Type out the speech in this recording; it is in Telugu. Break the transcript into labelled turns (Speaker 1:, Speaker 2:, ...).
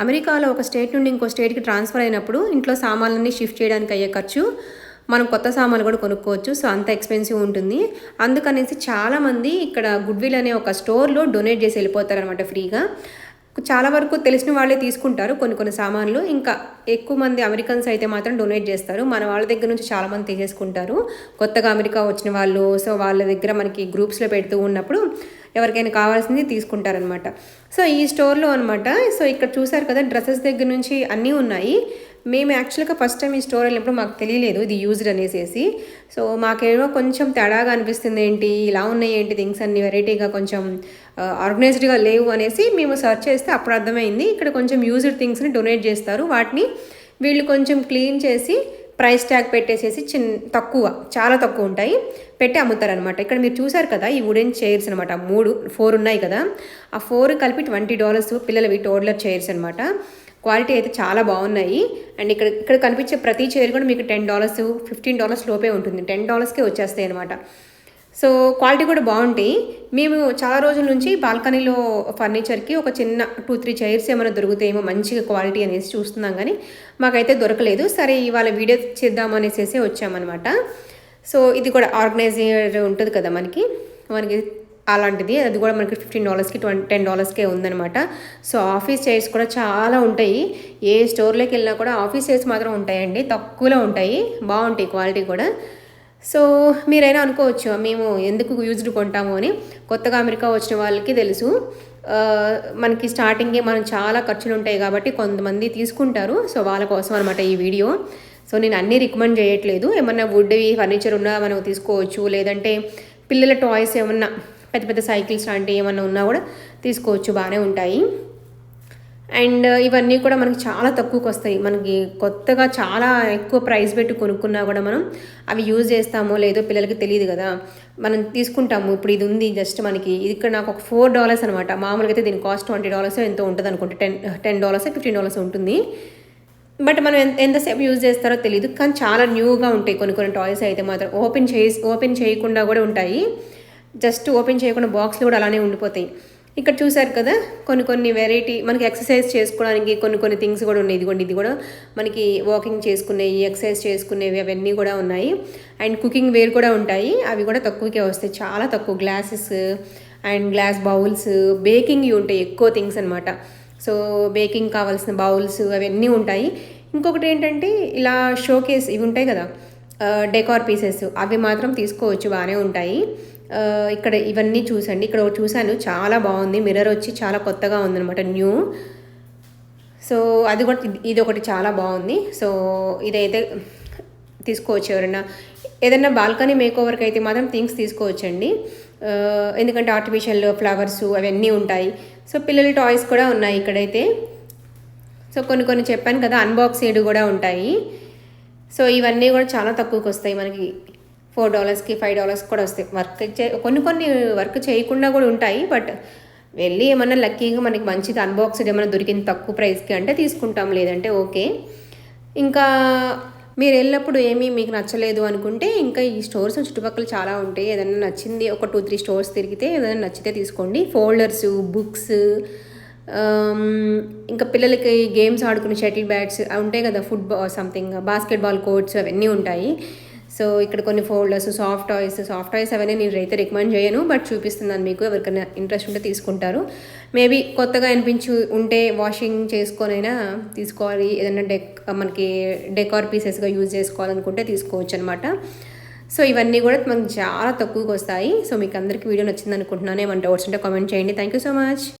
Speaker 1: అమెరికాలో ఒక స్టేట్ నుండి ఇంకో స్టేట్కి ట్రాన్స్ఫర్ అయినప్పుడు ఇంట్లో సామాన్లన్నీ షిఫ్ట్ చేయడానికి అయ్యే ఖర్చు మనం కొత్త సామాన్లు కూడా కొనుక్కోవచ్చు. సో అంత ఎక్స్పెన్సివ్ ఉంటుంది. అందుకనేసి చాలామంది ఇక్కడ గుడ్విల్ అనే ఒక స్టోర్లో డొనేట్ చేసి వెళ్ళిపోతారనమాట ఫ్రీగా. చాలా వరకు తెలిసిన వాళ్ళే తీసుకుంటారు కొన్ని కొన్ని సామాన్లు. ఇంకా ఎక్కువ మంది అమెరికన్స్ అయితే మాత్రం డొనేట్ చేస్తారు. మన వాళ్ళ దగ్గర నుంచి చాలామంది తీసేసుకుంటారు. కొత్తగా అమెరికా వచ్చిన వాళ్ళు సో వాళ్ళ దగ్గర మనకి గ్రూప్స్లో పెడుతూ ఉన్నప్పుడు ఎవరికైనా కావాల్సింది తీసుకుంటారనమాట సో ఈ స్టోర్లో అనమాట సో ఇక్కడ చూసారు కదా డ్రెస్సెస్ దగ్గర నుంచి అన్నీ ఉన్నాయి. మేము యాక్చువల్గా ఫస్ట్ టైం ఈ స్టోర్ వెళ్ళినప్పుడు మాకు తెలియలేదు ఇది యూజ్డ్ అనేసేసి. సో మాకేమో కొంచెం తేడాగా అనిపిస్తుంది ఏంటి ఇలా ఉన్నాయి ఏంటి థింగ్స్ అన్ని వెరైటీగా కొంచెం ఆర్గనైజ్డ్గా లేవు అనేసి మేము సెర్చ్ చేస్తే అప్పుడు అర్థమైంది. ఇక్కడ కొంచెం యూజ్డ్ థింగ్స్ని డొనేట్ చేస్తారు. వాటిని వీళ్ళు కొంచెం క్లీన్ చేసి ప్రైస్ ట్యాగ్ పెట్టేసేసి చిన్ తక్కువ చాలా తక్కువ ఉంటాయి. పెట్టి అమ్ముతారనమాట ఇక్కడ మీరు చూసారు కదా ఈ వుడెన్ చైర్స్ అనమాట మూడు ఫోర్ ఉన్నాయి కదా. ఆ ఫోర్ కలిపి ట్వంటీ డాలర్స్ పిల్లలవి టోడ్లర్ చైర్స్ అనమాట క్వాలిటీ అయితే చాలా బాగున్నాయి. అండ్ ఇక్కడ ఇక్కడ కనిపించే ప్రతి చైర్ కూడా మీకు టెన్ డాలర్స్ ఫిఫ్టీన్ డాలర్స్ లోపే ఉంటుంది. టెన్ డాలర్స్కే వచ్చేస్తాయి అనమాట సో క్వాలిటీ కూడా బాగుంటాయి మేము చాలా రోజుల నుంచి బాల్కనీలో ఫర్నిచర్కి ఒక చిన్న టూ త్రీ చైర్స్ ఏమైనా దొరుకుతాయేమో మంచిగా క్వాలిటీ అనేసి చూస్తున్నాం కానీ మాకైతే దొరకలేదు. సరే ఇవాళ వీడియో చేద్దాం అనేసి వచ్చామన్నమాట. సో ఇది కూడా ఆర్గనైజర్ ఉంటుంది కదా మనకి. మనకి అలాంటిది. అది కూడా మనకి ఫిఫ్టీన్ డాలర్స్కి ట్వంటీ టెన్ డాలర్స్కే ఉందనమాట సో ఆఫీస్ చైర్స్ కూడా చాలా ఉంటాయి. ఏ స్టోర్లోకి వెళ్ళినా కూడా ఆఫీస్ చైర్స్ మాత్రం ఉంటాయండి. తక్కువలో ఉంటాయి. బాగుంటాయి క్వాలిటీ కూడా. సో మీరైనా అనుకోవచ్చు మేము ఎందుకు యూజ్డ్ కొంటాము అని? కొత్తగా అమెరికా వచ్చిన వాళ్ళకి తెలుసు. మనకి స్టార్టింగే మనం చాలా ఖర్చులు ఉంటాయి కాబట్టి కొంతమంది తీసుకుంటారు. సో వాళ్ళ కోసం అనమాట ఈ వీడియో. సో నేను అన్నీ రికమెండ్ చేయట్లేదు. ఏమన్నా వుడ్వి ఫర్నిచర్ ఉన్నా మనం తీసుకోవచ్చు. లేదంటే పిల్లల టాయ్స్ ఏమన్నా పెద్ద పెద్ద సైకిల్స్ లాంటివి ఏమన్నా ఉన్నా కూడా తీసుకోవచ్చు. బాగానే ఉంటాయి. అండ్ ఇవన్నీ కూడా మనకి చాలా తక్కువకి వస్తాయి. మనకి కొత్తగా చాలా ఎక్కువ ప్రైస్ పెట్టి కొనుక్కున్నా కూడా మనం అవి యూజ్ చేస్తామో లేదో పిల్లలకి తెలియదు కదా. మనం తీసుకుంటాము. ఇప్పుడు ఇది ఉంది జస్ట్ మనకి ఇది ఇక్కడ నాకు ఒక ఫోర్ డాలర్స్ అనమాట మామూలుగా అయితే దీని కాస్ట్ ట్వంటీ డాలర్స్ ఎంతో ఉంటుంది అనుకుంటే. Ten ten dollars fifteen dollars ఉంటుంది. బట్ మనం ఎంత ఎంతసేపు యూజ్ చేస్తారో తెలియదు కానీ చాలా న్యూగా ఉంటాయి. కొన్ని కొన్ని టాయ్స్ అయితే మాత్రం ఓపెన్ చేసి ఓపెన్ చేయకుండా కూడా ఉంటాయి. జస్ట్ ఓపెన్ చేయకుండా బాక్స్లు కూడా అలానే ఉండిపోతాయి. ఇక్కడ చూసారు కదా కొన్ని కొన్ని వెరైటీ మనకి ఎక్సర్సైజ్ చేసుకోవడానికి కొన్ని కొన్ని థింగ్స్ కూడా ఉన్నాయి. ఇదిగోండి ఇది కూడా మనకి వాకింగ్ చేసుకునేవి ఎక్సర్సైజ్ చేసుకునేవి అవన్నీ కూడా ఉన్నాయి. అండ్ కుకింగ్ వేర్ కూడా ఉంటాయి. అవి కూడా తక్కువకే వస్తాయి. చాలా తక్కువ. Glasses and glass bowls baking ఉంటాయి. ఎక్కువ థింగ్స్ అనమాట సో బేకింగ్ కావాల్సిన బౌల్స్ అవన్నీ ఉంటాయి. ఇంకొకటి ఏంటంటే ఇలా షోకేస్ ఇవి ఉంటాయి కదా డెకార్ పీసెస్ అవి మాత్రం తీసుకోవచ్చు. బాగానే ఉంటాయి. ఇక్కడ ఇవన్నీ చూసండి. ఇక్కడ చూశాను. చాలా బాగుంది. మిర్రర్ వచ్చి చాలా కొత్తగా ఉందనమాట న్యూ. సో అది కూడా ఇది ఒకటి చాలా బాగుంది. సో ఇదైతే తీసుకోవచ్చు ఎవరైనా. ఏదైనా బాల్కనీ మేకోవర్కి అయితే మాత్రం థింగ్స్ తీసుకోవచ్చండి. ఎందుకంటే ఆర్టిఫిషియల్ ఫ్లవర్స్ అవన్నీ ఉంటాయి. సో పిల్లల టాయ్స్ కూడా ఉన్నాయి ఇక్కడైతే. సో కొన్ని కొన్ని చెప్పాను కదా అన్బాక్సింగ్ కూడా ఉంటాయి. సో ఇవన్నీ కూడా చాలా తక్కువకి వస్తాయి మనకి. ఫోర్ డాలర్స్కి ఫైవ్ డాలర్స్ కూడా వస్తాయి. వర్క్ చే కొన్ని కొన్ని వర్క్ చేయకుండా కూడా ఉంటాయి బట్ వెళ్ళి ఏమన్నా లక్కీగా మనకి మంచిది అన్బాక్స్డ్ ఏమైనా దొరికింది తక్కువ ప్రైస్కి అంటే తీసుకుంటాం. లేదంటే ఓకే. ఇంకా మీరు వెళ్ళినప్పుడు ఏమీ మీకు నచ్చలేదు అనుకుంటే ఇంకా ఈ స్టోర్స్ చుట్టుపక్కల చాలా ఉంటాయి. ఏదైనా నచ్చింది ఒక టూ త్రీ స్టోర్స్ తిరిగితే ఏదైనా నచ్చితే తీసుకోండి. ఫోల్డర్స్ బుక్స్ ఇంకా పిల్లలకి గేమ్స్ ఆడుకునే షటిల్ బ్యాట్స్ ఉంటాయి కదా ఫుట్బాల్ సంథింగ్ బాస్కెట్బాల్ కోర్ట్స్ అవన్నీ ఉంటాయి. సో ఇక్కడ కొన్ని folders soft toys soft toys అవన్నీ నేను అయితే రికమెండ్ చేయను బట్ చూపిస్తున్నాను మీకు ఎవరికైనా ఇంట్రెస్ట్ ఉంటే తీసుకుంటారు. మేబీ కొత్తగా అనిపించి ఉంటే వాషింగ్ చేసుకొనైనా తీసుకోవాలి ఏదైనా డెక్ మనకి డెకార్ పీసెస్గా యూజ్ చేసుకోవాలనుకుంటే తీసుకోవచ్చు అనమాట సో ఇవన్నీ కూడా మనకు చాలా తక్కువగా వస్తాయి. సో మీకు అందరికీ వీడియో నచ్చింది అనుకుంటున్నాను ఏమంటే డౌట్స్ ఉంటే కామెంట్ చేయండి. Thank you so much